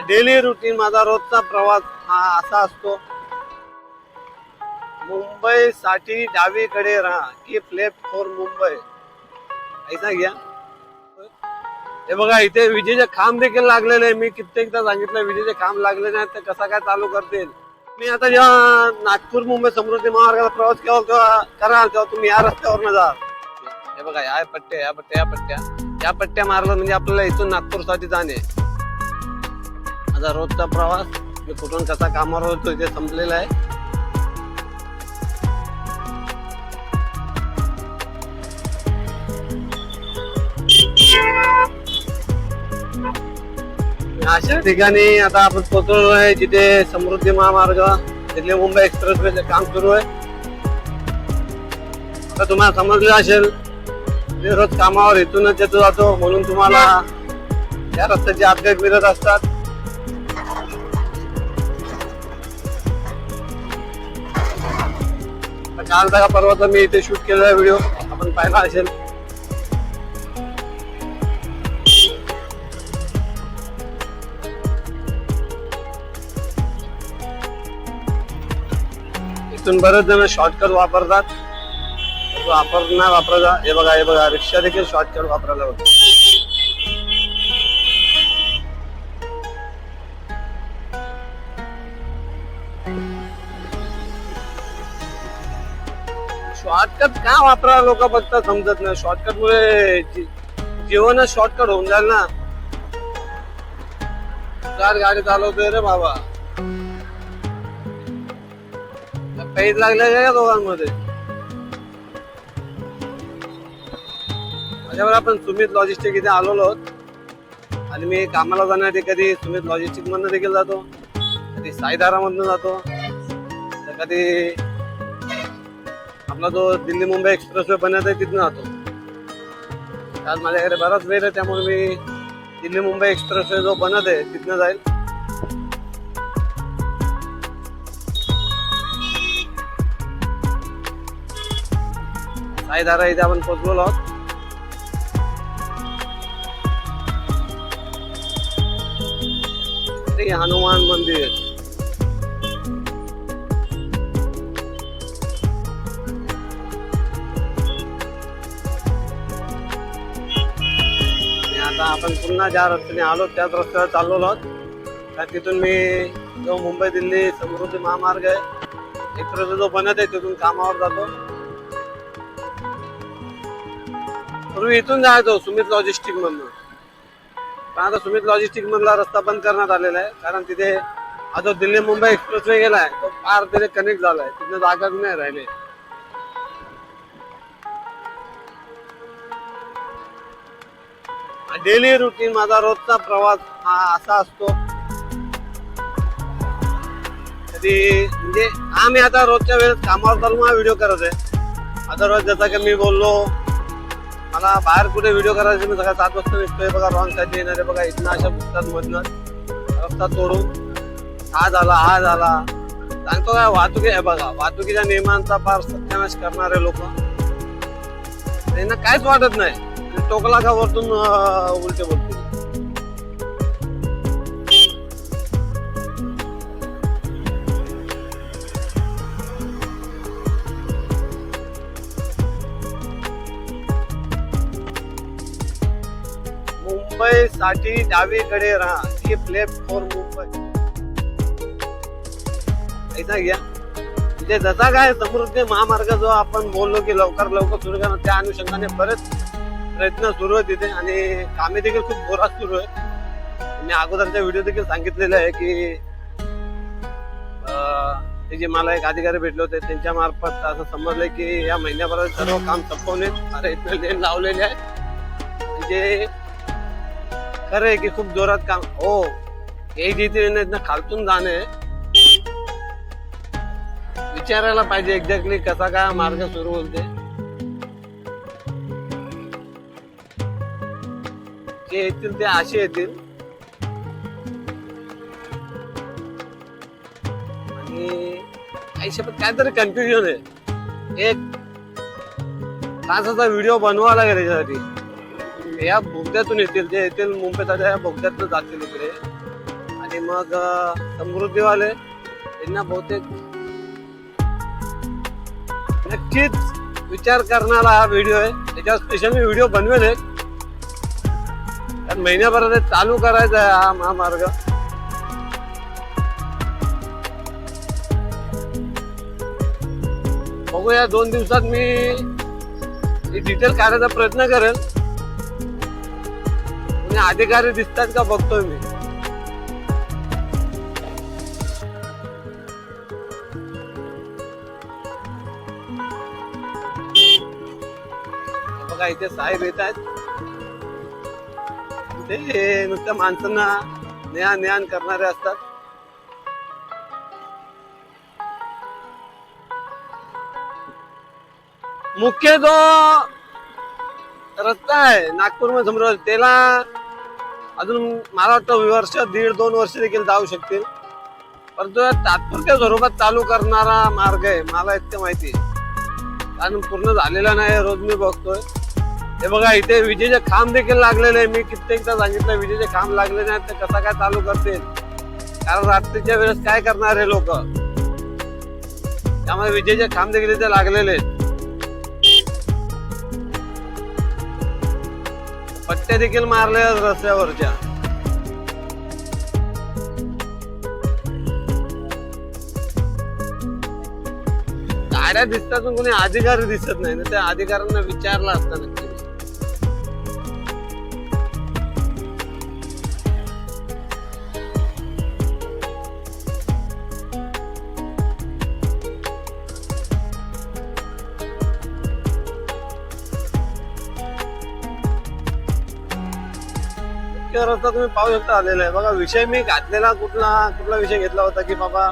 Daily routine माझा रोजचा प्रवास हा असा असतो. मुंबईसाठी डावीकडे राहा की लेफ्ट फॉर मुंबई. ऐसा घ्या हे बघा इथे विजेचे खांब देखील लागलेले आहे. मी कित्येकदा सांगितलं विजेचे खांब लागलेले आहेत तर कसा काय चालू करतील? मी आता जेव्हा नागपूर मुंबई समृद्धी महामार्गाचा प्रवास केव्हा तेव्हा कराल तेव्हा तुम्ही या रस्त्यावर जा. हे बघा या पट्ट्या या पट्ट्या या पट्ट्या. या पट्ट्या मारलं म्हणजे आपल्याला इथून नागपूरसाठी जाणे. माझा रोजचा प्रवास मी कुठून कसा कामावर होतो इथे संपलेला आहे. अशा ठिकाणी आता आपण पोहोचलो आहे जिथे समृद्धी महामार्ग दिल्ली मुंबई एक्सप्रेसवेचे काम सुरू आहे. आता तुम्हाला समजलं असेल रोज कामावर इथूनच येतो जातो म्हणून तुम्हाला या रस्त्याचे अपडेट मिळत असतात. काल का परवाचा मी इथे शूट केलेला व्हिडिओ आपण पाहिला असेल. इथून बरेच जण शॉर्टकट वापरतात. वापर नाही वापरायचा हे बघा हे बघा. रिक्षा देखील शॉर्टकट वापरायला होते. शॉर्टकट का वापरा लोक फक्त समजत नाही. शॉर्टकट मुळे जीवनच शॉर्टकट होऊन जाईल ना. चार गाडी चालवतोय रे बाबा. पैज लागले का दोघांमध्ये? माझ्यावर आपण सुमित लॉजिस्टिक इथे आलेलो आहोत. आणि मी कामाला जाण्यासाठी कधी सुमित लॉजिस्टिक मधनं देखील जातो कधी साईदारामधनं जातो तर कधी आपला जो दिल्ली मुंबई एक्सप्रेस वे बनत आहे तिथून जातो. आज माझ्याकडे बराच वेळ आहे त्यामुळे मी दिल्ली मुंबई एक्सप्रेस वे जो बनत आहे तिथनं जाईल. साईधारा इथे आपण पोचलेलो आहोत. हनुमान मंदिर. आपण पुन्हा ज्या रस्त्याने आलो त्याच रस्त्यावर चाललेलो आहोत. तर तिथून मी जो मुंबई दिल्ली समृद्धी महामार्ग आहे एक्सप्रेस जो बनत आहे तिथून कामावर जातो. पूर्वी इथून जायचो सुमित लॉजिस्टिक मधून. पण आता सुमित लॉजिस्टिक मधला रस्ता बंद करण्यात आलेला आहे. कारण तिथे हा जो दिल्ली मुंबई एक्सप्रेस वे गेलाय तो फार तिथे कनेक्ट झालाय. तिथे जागा नाही राहिले. डेली रुटीन माझा रोजचा प्रवास हा असा असतो. कधी म्हणजे आम्ही आता रोजच्या वेळेस कामावर चालू हा व्हिडिओ करत आहे. आता जसा जसं की मी बोललो मला बाहेर कुठे व्हिडिओ करायचे मी सकाळ सात वाजता निघतोय बघा रॉंग साईड येणारे आहे बघा इथनं अशा पुस्तकात मधनं रस्ता तोडून हा झाला हा झाला. सांगतो काय वाहतुकी आहे बघा वाहतुकीच्या नियमांचा फार सत्यानाश करणारे लोक. त्यांना काहीच वाटत नाही. टोकला का वरतून उलटे बोलतो. मुंबई साठी डावीकडे राहा. की लेफ्ट फॉर मुंबई. ऐसा घ्या. म्हणजे जसा काय समृद्धी महामार्ग जो आपण बोललो की लवकर लवकर सुरू करा त्या अनुषंगाने बरेच प्रयत्न सुरू आहे तिथे आणि कामे देखील खूप जोरात सुरू आहे मी अगोदरच्या व्हिडिओ देखील सांगितलेलं आहे की अं, ते जे मला एक अधिकारी भेटले होते त्यांच्या मार्फत असं समजलंय की या महिन्याभरात सर्व काम संपवणे अरे इथले लेन लावलेले आहे म्हणजे खरं आहे की खूप जोरात काम हो हे जिथे खालतून जाणे विचारायला पाहिजे एक्झॅक्टली कसा काय मार्ग सुरू होते जे येतील ते असे येतील. आणि आयुष्यात काहीतरी कन्फ्युजन आहे. एक तासाचा व्हिडिओ बनवावा लागेल त्याच्यासाठी या बोगद्यातून येतील जे येतील मुंबईत या बोगद्यातून जातील इकडे. आणि मग समृद्धीवाले त्यांना बहुतेक नक्कीच विचार करणारा हा व्हिडिओ आहे. त्याच्यावर स्पेशल मी व्हिडिओ बनवेल एक. कारण महिन्याभरात चालू करायचा आहे हा महामार्ग बघूया दोन दिवसात मी डिटेल काढायचा प्रयत्न करेल अधिकारी दिसतात का बघतोय मी. बघा इथे साहेब येत आहेत. ते नुसत्या माणसांना न्या ज्ञान करणारे असतात. मुख्य जो रस्ता आहे नागपूरमध्ये समोर त्याला अजून मला वाटतं वर्ष दीड दोन वर्ष देखील जाऊ शकतील. परंतु तात्पुरत्या स्वरूपात चालू करणारा मार्ग आहे मला इतकं माहिती आहे. कारण पूर्ण झालेला नाही रोज मी बघतोय. हे बघा इथे विजेचे खांब देखील लागलेले आहे मी कित्येकदा सांगितलं विजेचे खांब लागले नाहीत तर कसा काय चालू करतील? कारण रात्रीच्या वेळेस काय करणार हे लोक? त्यामुळे विजेचे खांब देखील इथे लागलेले आहेत. पट्ट्या देखील मारल्या रस्त्यावरच्या. गाड्या दिसतात पण कोणी अधिकारी दिसत नाही ना? त्या अधिकाऱ्यांना विचारलं असतं नक्की. मुख्य रस्ता तुम्ही पाहू शकता आलेला आहे. बघा विषय मी घातलेला कुठला कुठला विषय घेतला होता की बाबा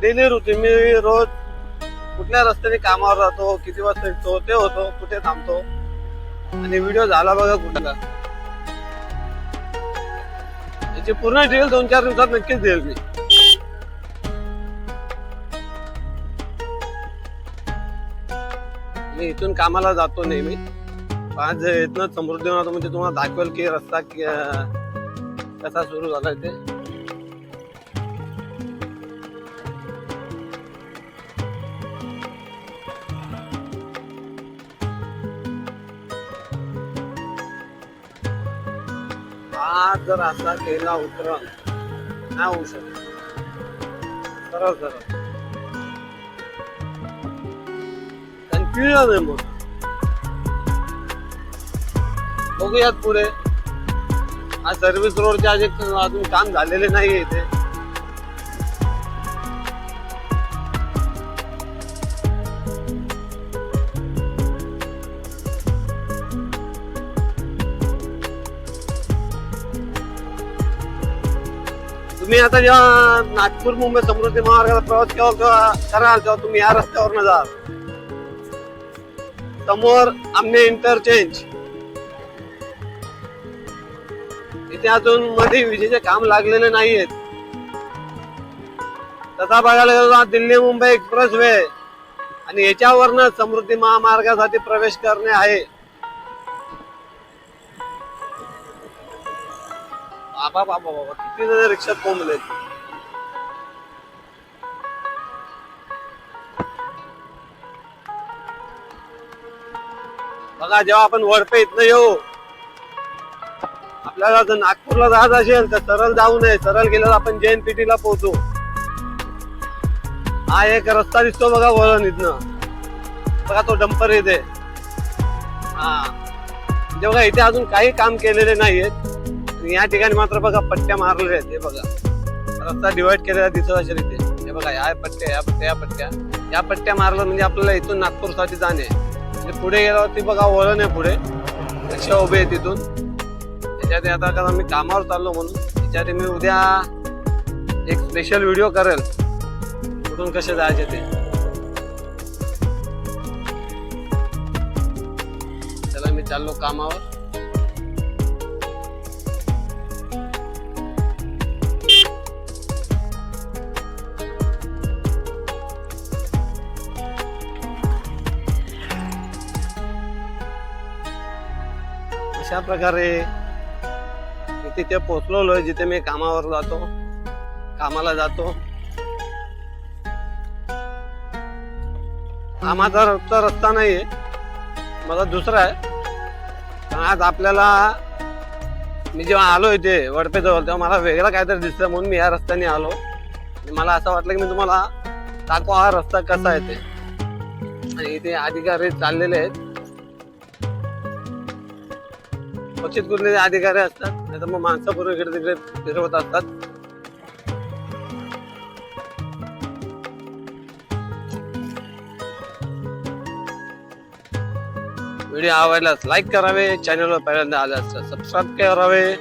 डेली रुटीन मी रोज कुठल्या रस्त्याने कामावर जातो किती वाजता येतो ते होतो कुठे थांबतो. आणि व्हिडिओ झाला बघा कुठला. याची पूर्ण डिटेल दोन चार दिवसात नक्कीच देईल मी. मी इथून कामाला जातो नेहमी. आज इथनं समृद्धी होणार म्हणजे तुम्हाला दाखवेल की रस्ता कसा सुरू झाला ते हा जर असा केला उतरण नाही होऊ शकत? सरळ सरळ. कन्फ्युजन आहे मग. बघूयात पुढे. हा सर्व्हिस रोडचे अजून अजून काम झालेले नाही इथे. तुम्ही आता जेव्हा नागपूर मुंबई समृद्धी महामार्गाचा प्रवास केव्हा कराल तेव्हा तुम्ही या रस्त्यावर जाल समोर आमने इंटरचेंज इथे अजून मध्ये विजेचे काम लागलेले नाहीयेत. तसा बघायला गेलो दिल्ली मुंबई एक्सप्रेस वे आणि याच्यावरनं समृद्धी महामार्गासाठी प्रवेश करणे आहे. बाबा बाबा बाबा किती जण रिक्षात कोंबले बघा जेव्हा आपण वडपे इथनं येऊ आपल्याला जर नागपूरला जात असेल तर सरळ जाऊ नये. सरळ गेल्यावर आपण जैन ला पोहोचू. हा एक रस्ता दिसतो बघा वळण इथनं बघा तो डंपर येते हा. म्हणजे बघा इथे अजून काही काम केलेले नाहीयेत. या ठिकाणी मात्र बघा पट्ट्या मारलेल्या आहेत. हे बघा. रस्ता डिवाइड केलेला दिसत असेल इथे. हे बघा या पट्ट्या या पट्ट्या या पट्ट्या. या पट्ट्या मारलं म्हणजे आपल्याला इथून नागपूरसाठी जाणे. म्हणजे पुढे गेल्यावरती बघा वळण आहे पुढे. रिक्षा उभे आहे तिथून. त्याच्यासाठी आता कारण मी कामावर चाललो म्हणून. त्याच्यासाठी मी उद्या एक स्पेशल व्हिडिओ करेल. कुठून कसे जायचे ते. चला मी चाललो कामावर. अशा प्रकारे तिथे पोहोचलोय जिथे मी कामावर जातो. कामाला जातो. हा माझा रस्ता रस्ता नाहीये. मला दुसरा आहे. पण आज आपल्याला मी जेव्हा आलो इथे वडपेजवळ तेव्हा मला वेगळा काहीतरी दिसलं म्हणून मी या रस्त्याने आलो. मला असं वाटलं की मी तुम्हाला दाखवा हा रस्ता कसा आहे ते. आणि इथे अधिकारी चाललेले आहेत. क्वचित कुठले अधिकारी असतात. नाही तर मग माणसं पूर्ण इकडे तिकडे फिरवत असतात. व्हिडिओ आवडल्यास लाईक करावे चॅनलवर पहिल्यांदा आल्यास सबस्क्राईब करावे.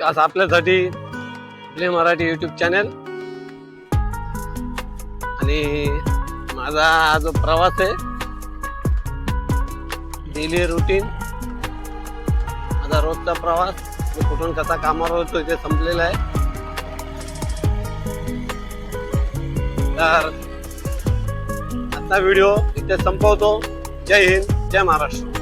खास आपल्यासाठी आपले मराठी यूट्यूब चॅनल आणि माझा हा जो प्रवास आहे डेली रुटीन माझा रोजचा प्रवास मी कुठून कसा कामावर होतो इथे संपलेला आहे. तर आता व्हिडिओ इथे संपवतो. जय हिंद जय महाराष्ट्र.